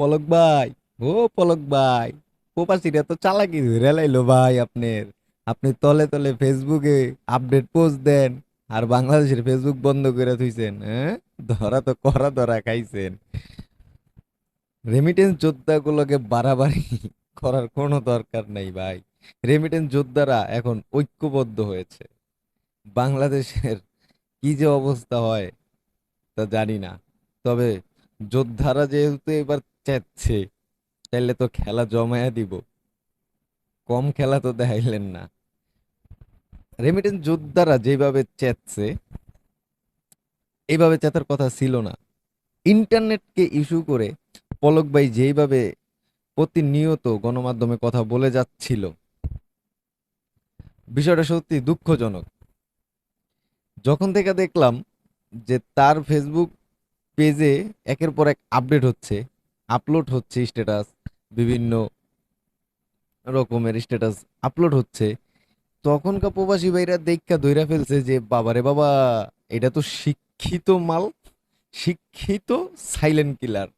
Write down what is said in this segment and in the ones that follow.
পলক ভাই, ও পলক ভাই প্রবাসীরা তো চালাকি ধরে লাইলো ভাই আপনার। আপনি তলে তলে ফেসবুকে আপডেট পোস্ট দেন আর বাংলাদেশের ফেসবুক বন্ধ করে থুইছেন হ্যাঁ? ধরা তো করা ধরা খাইছেন। রেমিটেন্স যোদ্ধাগুলোকে বাড়াবাড়ি করার কোনো দরকার নেই ভাই। রেমিটেন্স যোদ্ধারা এখন ঐক্যবদ্ধ হয়েছে। বাংলাদেশের কি যে অবস্থা হয় তা জানি না। তবে যোদ্ধারা যেহেতু এবার চেচ্ছে তাইলে তো খেলা জমায়া দিব। কম খেলা তো দেখাইলেন না। রেমিটেন্স যোদ্ধারা যেভাবে চেচ্ছে এইভাবে চেতার কথা ছিল না। ইন্টারনেটকে ইস্যু করে পলক ভাই যেইভাবে প্রতিনিয়ত গণমাধ্যমে কথা বলে যাচ্ছিল, বিষয়টা সত্যি দুঃখজনক। যখন থেকে দেখলাম যে তার ফেসবুক পেজে একের পর এক আপডেট হচ্ছে আপলোড হচ্ছে স্ট্যাটাস বিভিন্ন রকমের স্ট্যাটাস আপলোড হচ্ছে। তখনকার প্রবাসী ভাইরা দেখা ধইরা ফেলছে যে, বাবারে বাবা, এটা তো শিক্ষিত মাল, শিক্ষিত সাইলেন্ট কিলার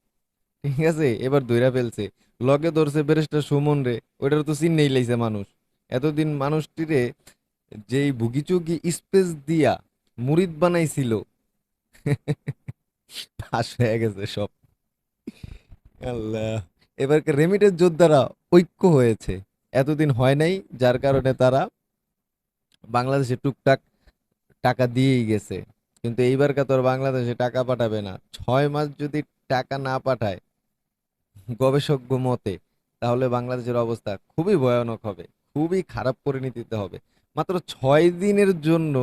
ঠিক আছে? এবার ধইরা ফেলছে। লগে ধরছে ব্যারিস্টার সুমন রে, ওইটার তো চিন্নেই লাইছে মানুষ। এতদিন মানুষটিরে যেই ভুগিচুগি স্পেস দিয়া মুরিদ বানাইছিল ফাঁস হয়ে গেছে সব। আল্লাহ। এবারকার রেমিটেন্স যোদ্ধারা ঐক্য হয়েছে? এতদিন হয় নাই, যার কারণে তারা বাংলাদেশে টুকটাক টাকা দিয়েই গেছে। কিন্তু এইবারকার তো আর বাংলাদেশে টাকা পাঠাবে না। ছয় মাস যদি টাকা না পাঠায় গবেষজ্ঞ মতে, তাহলে বাংলাদেশের অবস্থা খুবই ভয়ানক হবে, খুবই খারাপ পরিণতিতে হবে। মাত্র ছয় দিনের জন্য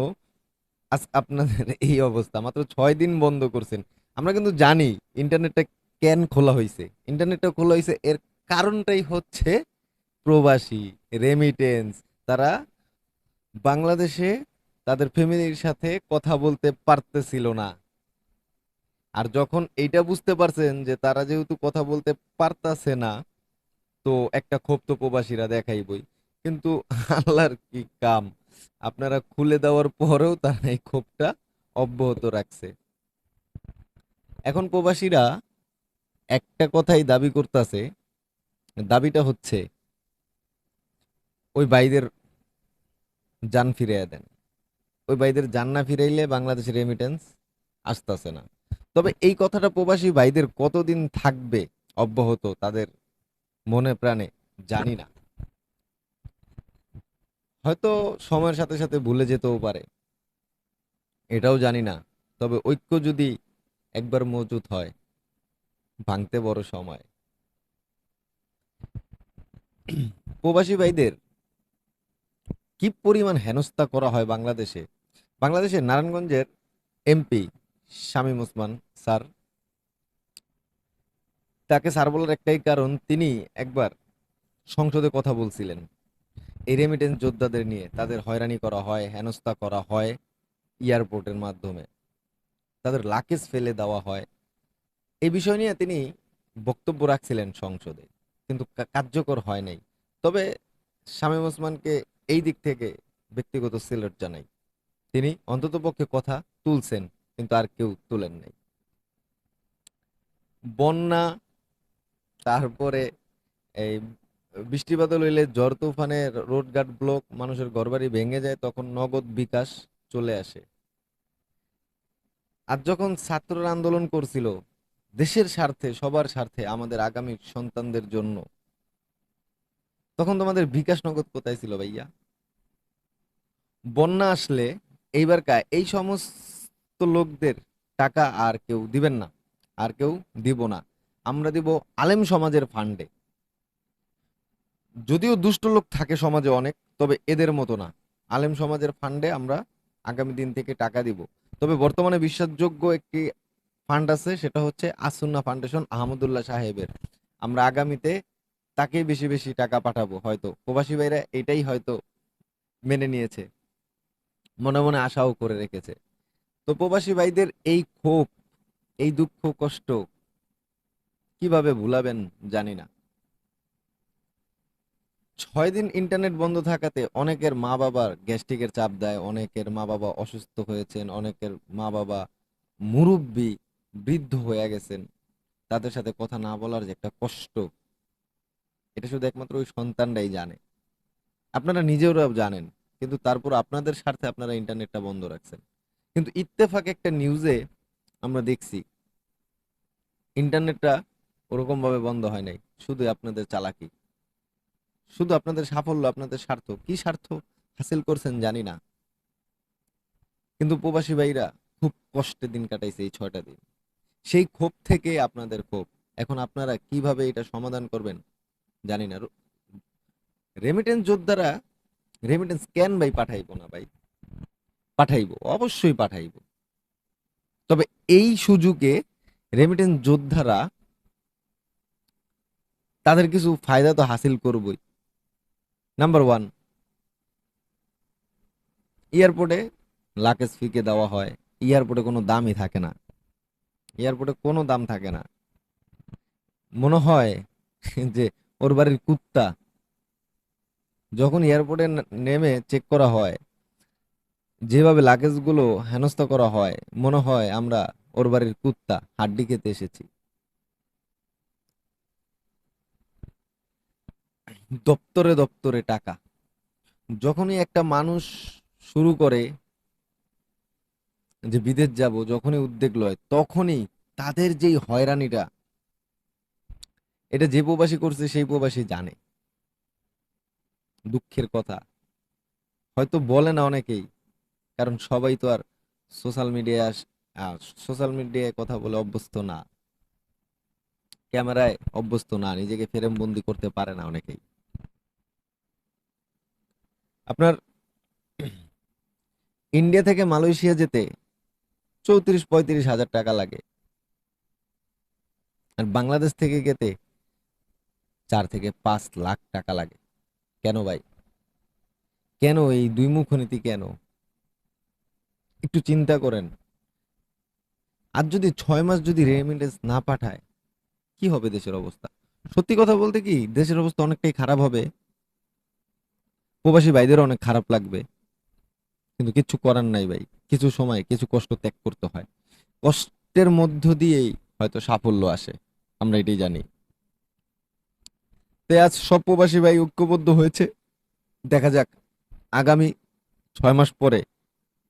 আজ আপনাদের এই অবস্থা, মাত্র ছয় দিন বন্ধ করছেন। আমরা কিন্তু জানি ইন্টারনেটটা কেন খোলা হয়েছে ইন্টারনেটটা খোলা হয়েছে এর কারণটাই হচ্ছে প্রবাসী রেমিটেন্স তারা বাংলাদেশে তাদের ফ্যামিলির সাথে কথা বলতে পারতেছিল না। আর যখন এইটা বুঝতে পারছেন যে তারা যেহেতু কথা বলতে পারতাছে না, তো একটা ক্ষোভ তো প্রবাসীরা দেখাইবই। কিন্তু আল্লাহর কি কাম? আপনারা খুলে দেওয়ার পরেও তারা এই ক্ষোভটা অব্যাহত রাখছে। এখন প্রবাসীরা একটা কথাই দাবি করতেছে, দাবিটা হচ্ছে, ওই ভাইদের যান ফিরিয়ে দেন। ওই ভাইদের যান না ফিরাইলে বাংলাদেশের রেমিটেন্স আসতেছে না। তবে এই কথাটা প্রবাসী ভাইদের কতদিন থাকবে অব্যাহত তাদের মনে প্রাণে জানি না। হয়তো সময়ের সাথে সাথে ভুলে যেতেও পারে, এটাও জানি না। তবে ঐক্য যদি একবার মজুত হয় ভাঙতে বড় সময়। প্রবাসী ভাইদের কি পরিমাণ হেনস্থা করা হয় বাংলাদেশে? বাংলাদেশের নারায়ণগঞ্জের এমপি শামীম ওসমান স্যার, তাকে স্যার বলার একটাই কারণ, তিনি একবার সংসদে কথা বলছিলেন। এই রেমিটেন্স যোদ্ধাদের নিয়ে তাদের হয়রানি করা হয়, হেনস্থা করা হয় এয়ারপোর্টের মাধ্যমে। তাদের লাকেজ ফেলে দেওয়া হয়। এই বিষয় নিয়ে তিনি বক্তব্য রাখছিলেন সংসদে, কিন্তু কার্যকর হয় নাই। তবে শামীম ওসমানকে এই দিক থেকে ব্যক্তিগত সিলেট জানাই। তিনি অন্ততপক্ষে কথা তুলছেন, কিন্তু আর কেউ তুলেন নাই। বন্যা, তারপরে এই বৃষ্টি বাদল হইলে ঝড় তুফানে রোডঘাট ব্লক মানুষের ঘরবাড়ি ভেঙে যায়, তখন নগদ বিকাশ চলে আসে। আর যখন ছাত্ররা আন্দোলন করছিল দেশের স্বার্থে, সবার স্বার্থে আমাদের আগামী সন্তানদের জন্য। তখন তোমাদের বিকাশ নগদ কোথায় ছিল ভাইয়া? বন্যা আসলে এইবার কা এই সমস্ত লোকদের টাকা আর কেউ দিবেন না, আর কেউ দিব না। আমরা দিব আলেম সমাজের ফান্ডে। যদিও দুষ্ট লোক থাকে সমাজে অনেক, তবে এদের মতো না। আলেম সমাজের ফান্ডে আমরা আগামী দিন থেকে টাকা দিব। তবে বর্তমানে বিশ্বাসযোগ্য একটি ফান্ড আছে, সেটা হচ্ছে আসুন্না ফাউন্ডেশন আহমদুল্লাহ সাহেবের। আমরা আগামীতে তাকেই বেশি বেশি টাকা পাঠাবো, হয়তো। প্রবাসী ভাইরা এটাই হয়তো মেনে নিয়েছে। মনে মনে আশাও করে রেখেছে। তো প্রবাসী ভাইদের এই ক্ষোভ, এই দুঃখ, কষ্ট কীভাবে ভুলাবেন জানি না। ছয় দিন ইন্টারনেট বন্ধ থাকাতে অনেকের মা বাবার গ্যাস্ট্রিকের চাপ দেয়, অনেকের মা বাবা অসুস্থ হয়েছেন, অনেকের মা বাবা মুরব্বি বৃদ্ধ হয়ে গেছেন, তাদের সাথে কথা না বলার যে একটা কষ্ট, এটা শুধু একমাত্র ওই সন্তানরাই জানে। আপনারা নিজেরাও জানেন, কিন্তু তারপর আপনাদের স্বার্থে আপনারা ইন্টারনেটটা বন্ধ রাখছেন। কিন্তু ইত্তেফাক একটা নিউজে আমরা দেখছি, ইন্টারনেটটা ওরকম ভাবে বন্ধ হয় নাই, শুধু আপনাদের চালাকি। শুধু আপনাদের সাফল্য, আপনাদের স্বার্থ। কি স্বার্থ? হাসিল করছেন জানি না। কিন্তু প্রবাসী ভাইরা খুব কষ্টে দিন কাটাইছে এই ছয়টা দিন। সেই ক্ষোভ থেকে আপনাদের ক্ষোভ। এখন আপনারা কীভাবে এটা সমাধান করবেন, জানি না। রেমিটেন্স যোদ্ধারা রেমিটেন্স কেন ভাই পাঠাইবো না ভাই? পাঠাইবো, অবশ্যই পাঠাইবো। তবে এই সুযোগে রেমিটেন্স যোদ্ধারা, তাদের কিছু ফায়দা তো হাসিল করবই। নাম্বার ওয়ান এয়ারপোর্টে লাকেজ ফিকে দেওয়া হয়। এয়ারপোর্টে কোনো দামই থাকে না। এয়ারপোর্টে কোনো দাম থাকে না। মনে হয় যে ওর বাড়ির কুত্তা যখন এয়ারপোর্টে নেমে চেক করা হয়, যেভাবে লাগেজগুলো হেনস্থা করা হয়, মনে হয় আমরা ওর বাড়ির কুত্তা, হাড্ডি খেতে এসেছি। দপ্তরে দপ্তরে টাকা। যখনই একটা মানুষ শুরু করে যে বিদেশ যাব, যখনই উদ্যোগ লয়, তখনই তাদের যেই হয়রানিটা, এটা যে প্রবাসী করছে, সেই প্রবাসী জানে। দুঃখের কথা। হয়তো বলে না অনেকেই, কারণ সবাই তো আর সোশ্যাল মিডিয়ায় সোশ্যাল মিডিয়ায় কথা বলে অভ্যস্ত না। ক্যামেরায় অভ্যস্ত না, নিজেকে ফ্রেম বন্দি করতে পারে না অনেকেই। আপনার ইন্ডিয়া থেকে মালয়েশিয়া যেতে চৌত্রিশ, পঁয়ত্রিশ হাজার টাকা লাগে। আর বাংলাদেশ থেকে গেতে চার থেকে পাঁচ লাখ টাকা লাগে। কেন ভাই? কেন এই দুই মুখ নীতি কেন? একটু চিন্তা করেন। আর যদি ছয় মাস যদি রেমিটেন্স না পাঠায়, কি হবে দেশের অবস্থা? সত্যি কথা বলতে কি, দেশের অবস্থা অনেকটাই খারাপ হবে। প্রবাসী ভাইদেরও অনেক খারাপ লাগবে। কিন্তু কিছু করার নাই ভাই। কিছু সময়, কিছু কষ্ট ত্যাগ করতে হয়। কষ্টের মধ্য দিয়েই হয়তো সাফল্য আসে, আমরা এটাই জানি। তো আজ সব প্রবাসী ভাই ঐক্যবদ্ধ হয়েছে। দেখা যাক আগামী ছয় মাস পরে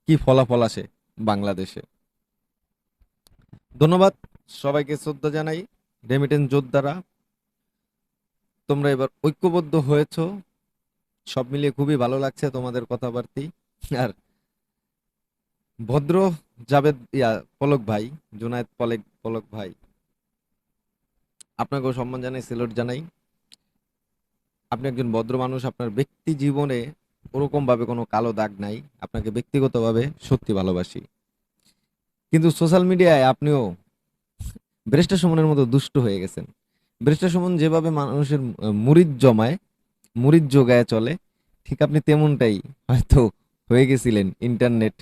কি ফলাফল আসে বাংলাদেশে। ধন্যবাদ সবাইকে শ্রদ্ধা জানাই রেমিটেন্স যোদ্ধারা। তোমরা এবার ঐক্যবদ্ধ হয়েছো। সব মিলিয়ে খুবই ভালো লাগছে তোমাদের কথাবার্তি। আর ভদ্র জাবেদ, ইয়া, পলক ভাই, জুনায়েদ পলেক, পলক ভাই। আপনাকেও সম্মান জানাই, সেলুট জানাই। আপনি একজন ভদ্র মানুষ, আপনার ব্যক্তি জীবনে ওরকম ভাবে কোনো কালো দাগ নাই। আপনাকে ব্যক্তিগতভাবে সত্যি ভালোবাসি। কিন্তু সোশ্যাল মিডিয়ায় আপনিও ব্রেস্টা সুমনের মতো দুষ্ট হয়ে গেছেন। ব্রেস্টা সুমন যেভাবে মানুষের মুরিদ জমায়, মুরিদ যোগায় চলে, ঠিক আপনি তেমনটাই হয়তো হয়ে গেছিলেন ইন্টারনেট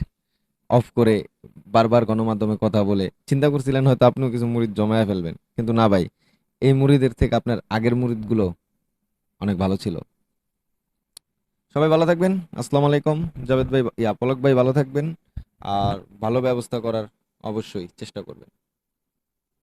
অফ করে বারবার গণমাধ্যমে কথা বলে, চিন্তা করছিলেন হয়তো আপনিও কিছু মুড়িদ জমায়া ফেলবেন। কিন্তু না ভাই, এই মুড়িদের থেকে আপনার আগের মুরিদগুলো অনেক ভালো ছিল। সবাই ভালো থাকবেন, আসসালামু আলাইকুম। জাভেদ ভাই, ইয়া, পলক ভাই ভালো থাকবেন। আর ভালো ব্যবস্থা করার অবশ্যই চেষ্টা করবেন।